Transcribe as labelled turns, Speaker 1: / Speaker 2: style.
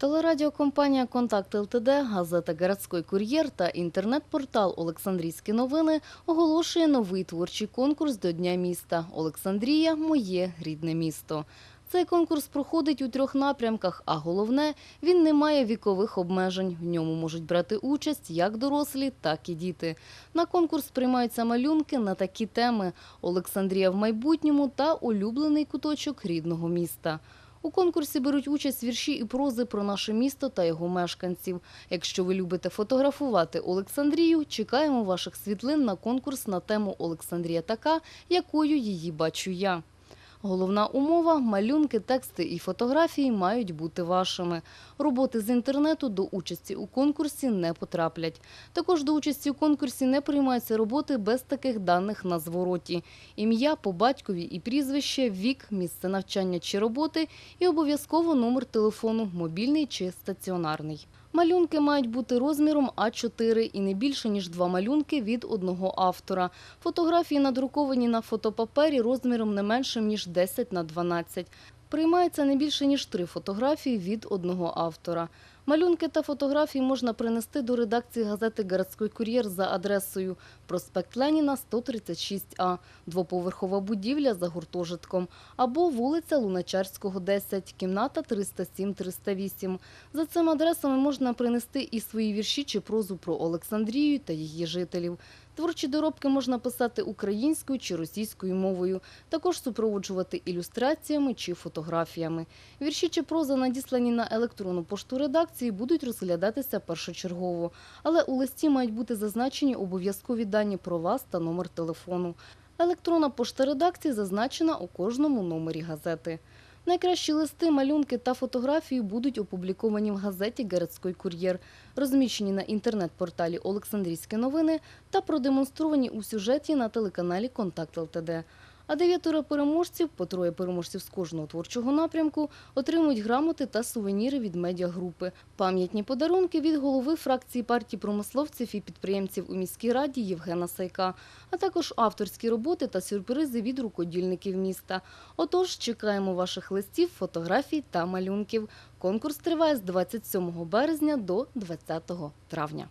Speaker 1: Телерадіокомпанія Контакт ЛТД, газета «Городський кур'єр» та інтернет-портал Олександрійські новини оголошує новий творчий конкурс до Дня міста «Олександрія. Моє рідне місто». Цей конкурс проходить у трьох напрямках, а головне – він не має вікових обмежень. В ньому можуть брати участь як дорослі, так і діти. На конкурс приймаються малюнки на такі теми «Олександрія в майбутньому» та «Улюблений куточок рідного міста». У конкурсі беруть участь вірші і прози про наше місто та його мешканців. Якщо ви любите фотографувати Олександрію, чекаємо ваших світлин на конкурс на тему «Олександрія така, якою її бачу я». Головна умова – малюнки, тексти і фотографії мають бути вашими. Роботи з інтернету до участі у конкурсі не потраплять. Також до участі у конкурсі не приймаються роботи без таких даних на звороті. Ім'я по батькові і прізвище, вік, місце навчання чи роботи і обов'язково номер телефону, мобільний чи стаціонарний. Малюнки мають бути розміром А4 і не більше, ніж два малюнки від одного автора. Фотографії надруковані на фотопапері розміром не меншим, ніж 10 на 12. Приймається не більше, ніж три фотографії від одного автора. Малюнки та фотографії можна принести до редакції газети «Городський кур'єр» за адресою проспект Леніна, 136А, двоповерхова будівля за гуртожитком, або вулиця Луначарського, 10, кімната 307-308. За цими адресами можна принести і свої вірші чи прозу про Олександрію та її жителів. Творчі доробки можна писати українською чи російською мовою, також супроводжувати ілюстраціями чи фотографіями. Вірші чи проза, надіслані на електронну пошту редакції, будуть розглядатися першочергово, але у листі мають бути зазначені обов'язкові дані про вас та номер телефону. Електронна пошта редакції зазначена у кожному номері газети. Найкращі листи, малюнки та фотографії будуть опубліковані в газеті «Городський кур'єр», розміщені на інтернет-порталі «Олександрійські новини» та продемонстровані у сюжеті на телеканалі «Контакт ЛТД». А дев'ятеро переможців, по троє переможців з кожного творчого напрямку, отримують грамоти та сувеніри від медіагрупи, пам'ятні подарунки від голови фракції партії промисловців і підприємців у міській раді Євгена Сайка, а також авторські роботи та сюрпризи від рукодільників міста. Отож, чекаємо ваших листів, фотографій та малюнків. Конкурс триває з 27 березня до 20 травня.